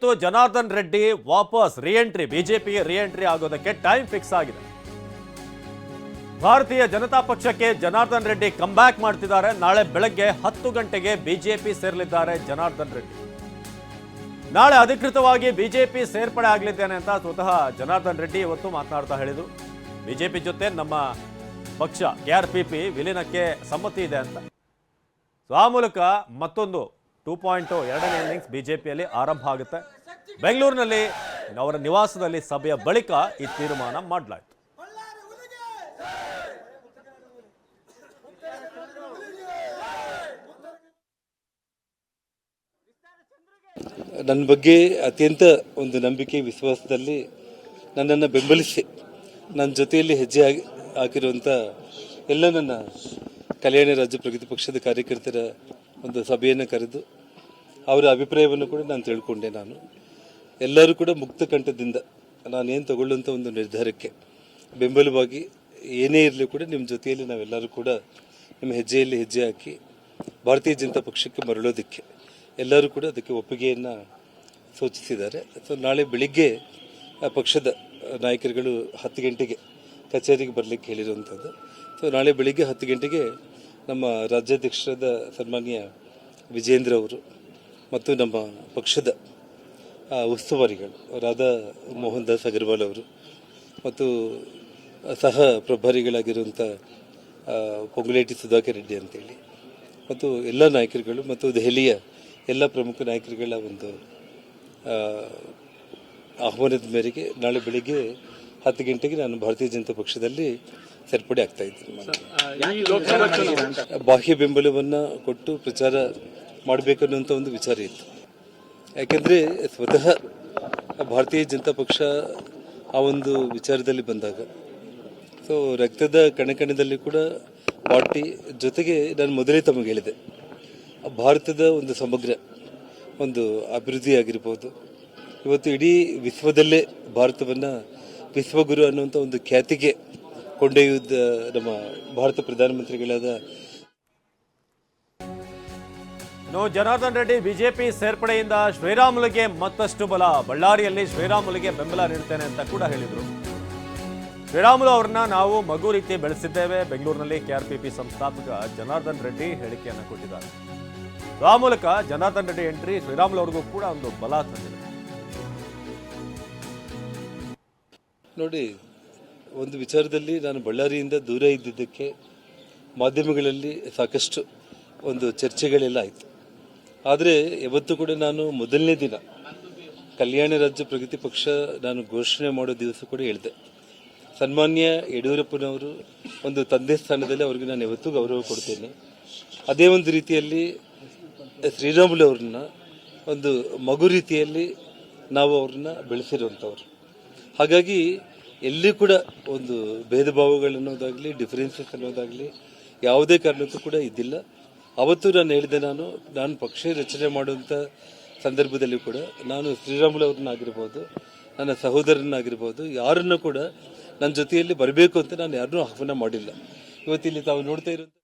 Fourteenth Janardhan Reddy ವಾಪಸ್ reentry BJP reentry ಆಗೋದಕ್ಕೆ time fix ಆಗಿದೆ. ಭಾರತೀಯ ಜನತಾ ಪಕ್ಷಕ್ಕೆ ಜನಾರ್ದನ್ ರೆಡ್ಡಿ ಕಂಬ್ಯಾಕ್ ಮಾಡ್ತಿದ್ದಾರೆ. ನಾಳೆ ಬೆಳಗ್ಗೆ ಹತ್ತು ಗಂಟೆಗೆ ಬಿಜೆಪಿ ಸೇರಲಿದ್ದಾರೆ ಜನಾರ್ದನ್ ರೆಡ್ಡಿ. ನಾಳೆ ಅಧಿಕೃತವಾಗಿ ಬಿಜೆಪಿ ಸೇರ್ಪಡೆ ಆಗಲಿದ್ದೇನೆ ಅಂತ ಸ್ವತಃ ಜನಾರ್ದನ್ ರೆಡ್ಡಿ ಇವತ್ತು ಮಾತನಾಡ್ತಾ ಹೇಳಿದರು. ಬಿಜೆಪಿ ಜೊತೆ ನಮ್ಮ ಪಕ್ಷ ಕೆ ಪಿ ವಿಲೀನಕ್ಕೆ ಸಮ್ಮತಿ ಇದೆ ಅಂತ. ಸೊ ಆ ಮೂಲಕ ಮತ್ತೊಂದು ಟೂ ಪಾಯಿಂಟ್ ಎರಡನೇ ಇನ್ನಿಂಗ್ಸ್ ಬಿಜೆಪಿಯಲ್ಲಿ ಆರಂಭ ಆಗುತ್ತೆ. ಬೆಂಗಳೂರಿನಲ್ಲಿ ಅವರ ನಿವಾಸದಲ್ಲಿ ಸಭೆಯ ಬಳಿಕ ಈ ತೀರ್ಮಾನ ಮಾಡಲಾಯಿತು. ನನ್ನ ಬಗ್ಗೆ ಅತ್ಯಂತ ಒಂದು ನಂಬಿಕೆ ವಿಶ್ವಾಸದಲ್ಲಿ ನನ್ನನ್ನು ಬೆಂಬಲಿಸಿ, ನನ್ನ ಜೊತೆಯಲ್ಲಿ ಹೆಜ್ಜೆ ಆಗಿ ಹಾಕಿರುವಂಥ ಎಲ್ಲ ನನ್ನ ಕಲ್ಯಾಣ ರಾಜ್ಯ ಪ್ರಗತಿ ಪಕ್ಷದ ಕಾರ್ಯಕರ್ತರ ಒಂದು ಸಭೆಯನ್ನು ಕರೆದು ಅವರ ಅಭಿಪ್ರಾಯವನ್ನು ಕೂಡ ನಾನು ತಿಳ್ಕೊಂಡೆ ನಾನು. ಎಲ್ಲರೂ ಕೂಡ ಮುಕ್ತ ಕಂಠದಿಂದ ನಾನೇನು ತಗೊಳ್ಳುವಂಥ ಒಂದು ನಿರ್ಧಾರಕ್ಕೆ ಬೆಂಬಲವಾಗಿ ಏನೇ ಇರಲಿ ಕೂಡ ನಿಮ್ಮ ಜೊತೆಯಲ್ಲಿ ನಾವೆಲ್ಲರೂ ಕೂಡ ನಿಮ್ಮ ಹೆಜ್ಜೆಯಲ್ಲಿ ಹೆಜ್ಜೆ ಹಾಕಿ ಭಾರತೀಯ ಜನತಾ ಪಕ್ಷಕ್ಕೆ ಮರಳೋದಕ್ಕೆ ಎಲ್ಲರೂ ಕೂಡ ಅದಕ್ಕೆ ಒಪ್ಪಿಗೆಯನ್ನು ಸೂಚಿಸಿದ್ದಾರೆ. ಸೊ, ನಾಳೆ ಬೆಳಿಗ್ಗೆ ಪಕ್ಷದ ನಾಯಕರುಗಳು ಹತ್ತು ಗಂಟೆಗೆ ಕಚೇರಿಗೆ ಬರಲಿಕ್ಕೆ ಹೇಳಿರುವಂಥದ್ದು ಸೊ, ನಾಳೆ ಬೆಳಿಗ್ಗೆ ಹತ್ತು ಗಂಟೆಗೆ ನಮ್ಮ ರಾಜ್ಯಾಧ್ಯಕ್ಷರಾದ ಸನ್ಮಾನ್ಯ ವಿಜೇಂದ್ರ ಅವರು ಮತ್ತು ನಮ್ಮ ಪಕ್ಷದ ಉಸ್ತುವಾರಿಗಳು ರಾಧಾ ಮೋಹನ್ ದಾಸ್ ಅಗರ್ವಾಲ್ ಅವರು ಮತ್ತು ಸಹ ಪ್ರಭಾರಿಗಳಾಗಿರುವಂಥ ಪೊಂಗುಲೇಟಿ ಸುಧಾಕರ್ ರೆಡ್ಡಿ ಅಂತೇಳಿ ಮತ್ತು ಎಲ್ಲ ನಾಯಕರುಗಳು ಮತ್ತು ದೆಹಲಿಯ ಎಲ್ಲ ಪ್ರಮುಖ ನಾಯಕರುಗಳ ಒಂದು ಆಹ್ವಾನದ ಮೇರೆಗೆ ನಾಳೆ ಬೆಳಿಗ್ಗೆ ಹತ್ತು ಗಂಟೆಗೆ ನಾನು ಭಾರತೀಯ ಜನತಾ ಪಕ್ಷದಲ್ಲಿ ಸೇರ್ಪಡೆ ಆಗ್ತಾ ಇದ್ದೀನಿ. ಬಾಹ್ಯ ಬೆಂಬಲವನ್ನು ಕೊಟ್ಟು ಪ್ರಚಾರ ಮಾಡಬೇಕನ್ನುವಂಥ ಒಂದು ವಿಚಾರ ಇತ್ತು. ಯಾಕೆಂದರೆ ಸ್ವತಃ ಭಾರತೀಯ ಜನತಾ ಪಕ್ಷ ಆ ಒಂದು ವಿಚಾರದಲ್ಲಿ ಬಂದಾಗ, ಸೊ ರಕ್ತದ ಕಣಕಣದಲ್ಲಿ ಕೂಡ ಪಾರ್ಟಿ ಜೊತೆಗೆ ನಾನು ಮೊದಲೇ ತಮಗೆ ಹೇಳಿದೆ. ಭಾರತದ ಒಂದು ಸಮಗ್ರ ಒಂದು ಅಭಿವೃದ್ಧಿ ಆಗಿರ್ಬೋದು. ಇವತ್ತು ಇಡೀ ವಿಶ್ವದಲ್ಲೇ ಭಾರತವನ್ನು ವಿಶ್ವಗುರು ಅನ್ನುವಂಥ ಒಂದು ಖ್ಯಾತಿಗೆ ಕೊಂಡೊಯ್ಯುವುದ ನಮ್ಮ ಭಾರತ ಪ್ರಧಾನಮಂತ್ರಿಗಳಾದ ಇನ್ನು ಜನಾರ್ದನ್ ರೆಡ್ಡಿ ಬಿಜೆಪಿ ಸೇರ್ಪಡೆಯಿಂದ ಶ್ರೀರಾಮುಲುಗೆ ಮತ್ತಷ್ಟು ಬಲ. ಬಳ್ಳಾರಿಯಲ್ಲಿ ಶ್ರೀರಾಮುಲುಗೆ ಬೆಂಬಲ ನೀಡ್ತೇನೆ ಅಂತ ಕೂಡ ಹೇಳಿದರು. ಶ್ರೀರಾಮುಲು ಅವರನ್ನ ನಾವು ಮಗು ರೀತಿ ಬೆಳೆಸಿದ್ದೇವೆ. ಬೆಂಗಳೂರಿನಲ್ಲಿ ಕೆಆರ್ಪಿಪಿ ಸಂಸ್ಥಾಪಕ ಜನಾರ್ದನ್ ರೆಡ್ಡಿ ಹೇಳಿಕೆಯನ್ನು ಕೊಟ್ಟಿದ್ದಾರೆ. ಆ ಮೂಲಕ ಜನಾರ್ದನ್ ರೆಡ್ಡಿ ಎಂಟ್ರಿ, ಶ್ರೀರಾಮುಲು ಅವ್ರಿಗೂ ಕೂಡ ಒಂದು ಬಲ ತಂದಿದೆ. ನೋಡಿ, ಒಂದು ವಿಚಾರದಲ್ಲಿ ನಾನು ಬಳ್ಳಾರಿಯಿಂದ ದೂರ ಇದ್ದಿದ್ದಕ್ಕೆ ಮಾಧ್ಯಮಗಳಲ್ಲಿ ಸಾಕಷ್ಟು ಒಂದು ಚರ್ಚೆಗಳೆಲ್ಲ ಆಯಿತು. ಆದರೆ ಇವತ್ತು ಕೂಡ ನಾನು ಮೊದಲನೇ ದಿನ ಕಲ್ಯಾಣ ರಾಜ್ಯ ಪ್ರಗತಿ ಪಕ್ಷ ನಾನು ಘೋಷಣೆ ಮಾಡೋ ದಿವಸ ಕೂಡ ಹೇಳಿದೆ. ಸನ್ಮಾನ್ಯ ಯಡಿಯೂರಪ್ಪನವರು ಒಂದು ತಂದೆ ಸ್ಥಾನದಲ್ಲಿ ಅವ್ರಿಗೆ ನಾನು ಯಾವತ್ತೂ ಗೌರವ ಕೊಡ್ತೇನೆ. ಅದೇ ಒಂದು ರೀತಿಯಲ್ಲಿ ಶ್ರೀರಾಮುಲು ಅವ್ರನ್ನ ಒಂದು ಮಗು ರೀತಿಯಲ್ಲಿ ನಾವು ಅವ್ರನ್ನ ಬೆಳೆಸಿರುವಂಥವ್ರು ಹಾಗಾಗಿ ಎಲ್ಲಿ ಕೂಡ ಒಂದು ಭೇದ ಭಾವಗಳನ್ನೋದಾಗಲಿ ಡಿಫ್ರೆನ್ಸಸ್ ಅನ್ನೋದಾಗಲಿ ಯಾವುದೇ ಕಾರಣಕ್ಕೂ ಕೂಡ ಇದ್ದಿಲ್ಲ. ಅವತ್ತು ನಾನು ಹೇಳಿದೆ ನಾನು ನಾನು ಪಕ್ಷ ರಚನೆ ಮಾಡುವಂಥ ಸಂದರ್ಭದಲ್ಲಿ ಕೂಡ ನಾನು ಶ್ರೀರಾಮುಲು ಅವ್ರನ್ನಾಗಿರ್ಬೋದು ನನ್ನ ಸಹೋದರನಾಗಿರ್ಬೋದು ಯಾರನ್ನು ಕೂಡ ನನ್ನ ಜೊತೆಯಲ್ಲಿ ಬರಬೇಕು ಅಂತ ನಾನು ಯಾರನ್ನೂ ಆಹ್ವಾನ ಮಾಡಿಲ್ಲ. ಇವತ್ತಿಲ್ಲಿ ತಾವು ನೋಡ್ತಾ ಇರುವಂಥ